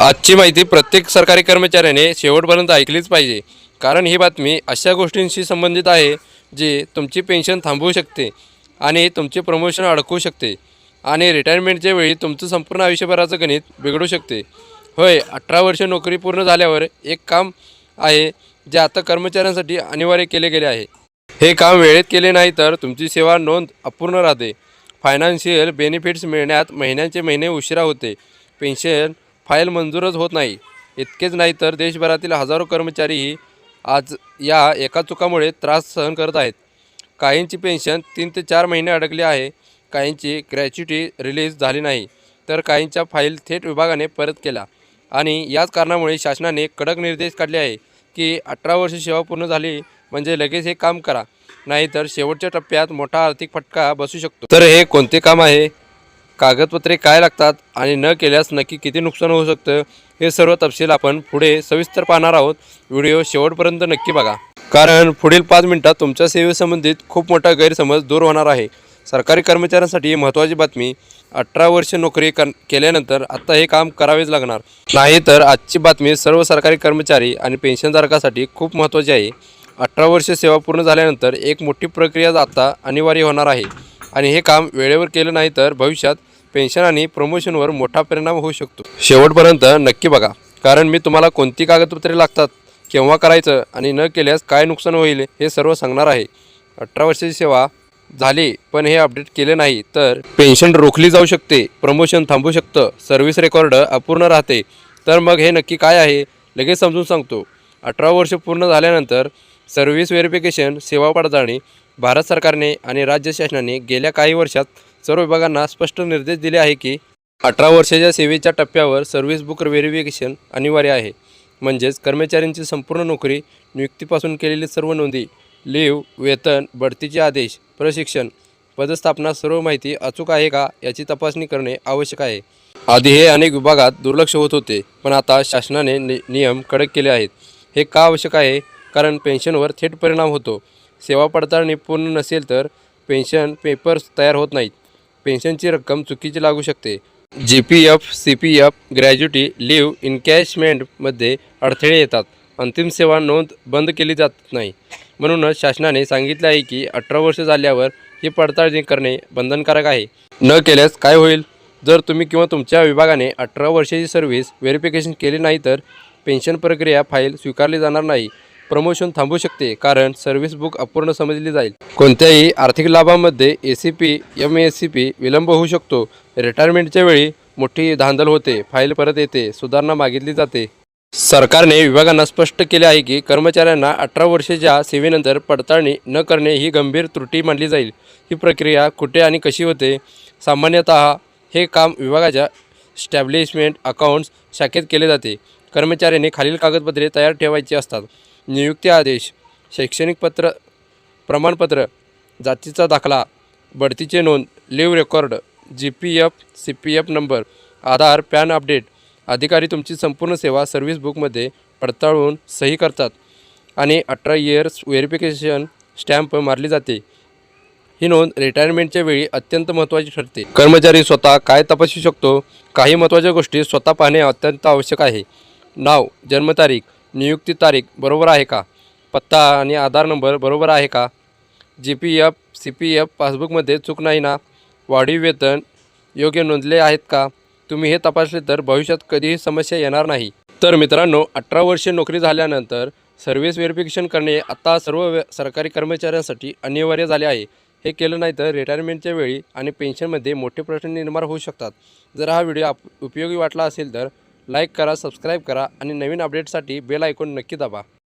आजची माहिती प्रत्येक सरकारी कर्मचाऱ्याने शेवटपर्यंत ऐकलीच पाहिजे. कारण ही बातमी अशा गोष्टींशी संबंधित आहे जी तुमची पेन्शन थांबवू शकते आणि तुमचे प्रमोशन अडकवू शकते आणि रिटायरमेंटच्या वेळी तुमचं संपूर्ण आयुष्यभराचं गणित बिघडू शकते. होय अठरा वर्ष नोकरी पूर्ण झाल्यावर एक काम आहे जे आता कर्मचाऱ्यांसाठी अनिवार्य केले गेले आहे. हे काम वेळेत केले नाही तर तुमची सेवा नोंद अपूर्ण राहते. फायनान्शियल बेनिफिट्स मिळण्यात महिन्यांचे महिने उशिरा होते. पेन्शन फाईल मंजूरच होत नाही. इतकेच नाही तर देशभरातील हजारो कर्मचारीही आज या एका चुकामुळे त्रास सहन करत आहेत. काहींची पेन्शन तीन ते चार महिने अडकली आहे काहींची ग्रॅच्युटी रिलीज झाली नाही तर काहींच्या फाईल थेट विभागाने परत केला. आणि याच कारणामुळे शासनाने कडक निर्देश काढले आहे की अठरा वर्ष सेवा पूर्ण झाली म्हणजे लगेच हे काम करा नाहीतर शेवटच्या टप्प्यात मोठा आर्थिक फटका बसू शकतो. तर हे कोणते काम आहे? कागदपत्रे काय लागतात आणि न केल्यास नक्की किती नुकसान होऊ शकतं हे सर्व तपशील आपण पुढे सविस्तर पाहणार आहोत. व्हिडिओ शेवटपर्यंत नक्की बघा. कारण पुढील पाच मिनिटात तुमच्या सेवेसंबंधित खूप मोठा गैरसमज दूर होणार आहे. सरकारी कर्मचाऱ्यांसाठी महत्त्वाची बातमी अठरा वर्ष नोकरी कर केल्यानंतर आत्ता हे काम करावेच लागणार. नाही तर आजची बातमी सर्व सरकारी कर्मचारी आणि पेन्शनधारकासाठी खूप महत्त्वाची आहे. अठरा वर्ष सेवा पूर्ण झाल्यानंतर एक मोठी प्रक्रिया आत्ता अनिवार्य होणार आहे. आणि हे काम वेळेवर केलं नाही तर भविष्यात पेन्शन आणि प्रमोशनवर मोठा परिणाम होऊ शकतो. शेवटपर्यंत नक्की बघा. कारण मी तुम्हाला कोणती कागदपत्रे लागतात केव्हा करायचं आणि न केल्यास काय नुकसान होईल हे सर्व सांगणार आहे. अठरा वर्षाची सेवा झाली पण हे अपडेट केले नाही तर पेन्शन रोखली जाऊ शकते प्रमोशन थांबू शकतं सर्व्हिस रेकॉर्ड अपूर्ण राहते. तर मग हे नक्की काय आहे लगेच समजून सांगतो. अठरा वर्ष पूर्ण झाल्यानंतर सर्व्हिस व्हेरिफिकेशन सेवा पडताळणी भारत सरकारने आणि राज्य शासनाने गेल्या काही वर्षात सर्व विभागांना स्पष्ट निर्देश दिले आहे की अठरा वर्षाच्या सेवेच्या टप्प्यावर सर्व्हिस बुक व्हेरिफिकेशन अनिवार्य आहे. म्हणजेच कर्मचाऱ्यांची संपूर्ण नोकरी नियुक्तीपासून केलेली सर्व नोंदी लीव वेतन बढतीचे आदेश प्रशिक्षण पदस्थापना सर्व माहिती अचूक आहे का याची तपासणी करणे आवश्यक आहे. आधी हे अनेक विभागात दुर्लक्ष होत होते पण आता शासनाने नि नियम कडक केले आहेत. हे का आवश्यक आहे? कारण पेन्शनवर थेट परिणाम होतो. सेवा पडताळणी पूर्ण नसेल तर पेन्शन पेपर्स तयार होत नाहीत. पेन्शनची रक्कम चुकीची लागू शकते. G P F C P F gratuity leave इनकॅशमेंटमध्ये अडथळे येतात. अंतिम सेवा नोंद बंद केली जात नाही. म्हणूनच शासनाने सांगितले आहे की अठरा वर्ष झाल्यावर ही पडताळणी करणे बंधनकारक आहे. न केल्यास काय होईल? जर तुम्ही किंवा तुमच्या विभागाने अठरा वर्षाची सर्व्हिस व्हेरिफिकेशन केली नाही तर पेन्शन प्रक्रिया फाईल स्वीकारली जाणार नाही. प्रमोशन थांबू शकते कारण सर्व्हिस बुक अपूर्ण समजली जाईल. कोणत्याही आर्थिक लाभामध्ये A C P M S C P विलंब होऊ शकतो. रिटायरमेंटच्या वेळी मोठी धांदल होते फाईल परत येते सुधारणा मागितली जाते. सरकारने विभागांना स्पष्ट केले आहे की कर्मचाऱ्यांना अठरा वर्षाच्या सेवेनंतर पडताळणी न करणे ही गंभीर त्रुटी मानली जाईल. ही प्रक्रिया कुठे आणि कशी होते? सामान्यतः हे काम विभागाच्या स्टॅब्लिशमेंट अकाउंट्स शाखेत केले जाते. कर्मचाऱ्याने खालील कागदपत्रे तयार ठेवायची असतात. नियुक्ती आदेश शैक्षणिक पत्र प्रमाणपत्र जातीचा दाखला बढतीचे नोंद leave record G P F C P F number Aadhaar PAN update अधिकारी तुमची संपूर्ण सेवा सर्व्हिस बुकमध्ये पडताळून सही करतात आणि अठरा इयर्स व्हेरिफिकेशन स्टॅम्प मारली जाते. ही नोंद रिटायरमेंटच्या वेळी अत्यंत महत्त्वाची ठरते. कर्मचारी स्वतः काय तपासू शकतो? काही महत्त्वाच्या गोष्टी स्वतः पाहणे अत्यंत आवश्यक आहे. नाव जन्मतारीख नियुक्ती तारीख बरोबर आहे का? पत्ता आणि आधार नंबर बरोबर आहे का? G P F C P F पासबुकमध्ये चूक नाही ना? वाढीव वेतन योग्य नोंदले आहेत का? तुम्ही हे तपासले तर भविष्यात कधीही समस्या येणार नाही. तर मित्रांनो अठरा वर्षे नोकरी झाल्यानंतर सर्व्हिस व्हेरिफिकेशन करणे आता सर्व सरकारी कर्मचाऱ्यांसाठी अनिवार्य झाले आहे. हे केलं नाही तर रिटायरमेंटच्या वेळी आणि पेन्शनमध्ये मोठे प्रश्न निर्माण होऊ शकतात. जर हा व्हिडिओ आप उपयोगी वाटला असेल तर लाईक करा सबस्क्राईब करा आणि नवीन अपडेटसाठी बेल ऐकून नक्की दाबा.